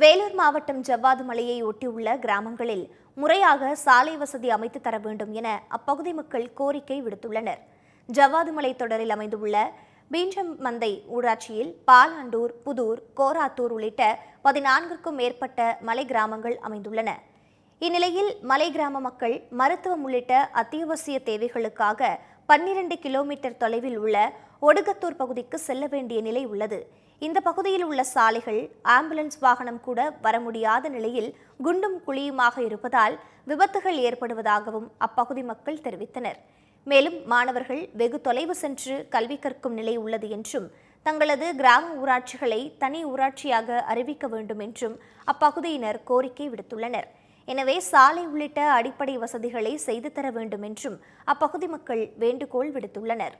வேலூர் மாவட்டம் ஜவ்வாது மலையை ஒட்டியுள்ள கிராமங்களில் முறையாக சாலை வசதி அமைத்து தர வேண்டும் என அப்பகுதி மக்கள் கோரிக்கை விடுத்துள்ளனர். ஜவ்வாது மலை தொடரில் அமைந்துள்ள பீஞ்சம் மந்தை ஊராட்சியில் பாலாண்டூர் புதூர் கோராத்தூர் உள்ளிட்ட பதினான்கிற்கும் மேற்பட்ட மலை கிராமங்கள் அமைந்துள்ளன. இந்நிலையில் மலை கிராம மக்கள் மருத்துவம் உள்ளிட்ட அத்தியாவசிய தேவைகளுக்காக பன்னிரண்டு கிலோமீட்டர் தொலைவில் உள்ள ஒடுகத்தூர் பகுதிக்கு செல்ல வேண்டிய நிலை உள்ளது. இந்த பகுதியில் உள்ள சாலைகள் ஆம்புலன்ஸ் வாகனம் கூட வர முடியாத நிலையில் குண்டும் குழியுமாக இருப்பதால் விபத்துகள் ஏற்படுவதாகவும் அப்பகுதி மக்கள் தெரிவித்தனர். மேலும் மாணவர்கள் வெகு தொலைவு சென்று கல்வி கற்கும் நிலை உள்ளது என்றும் தங்களது கிராம ஊராட்சிகளை தனி ஊராட்சியாக அறிவிக்க வேண்டும் என்றும் அப்பகுதியினர் கோரிக்கை விடுத்துள்ளனர். எனவே சாலை உள்ளிட்ட அடிப்படை வசதிகளை செய்து தர வேண்டும் என்றும் அப்பகுதி மக்கள் வேண்டுகோள் விடுத்துள்ளனர்.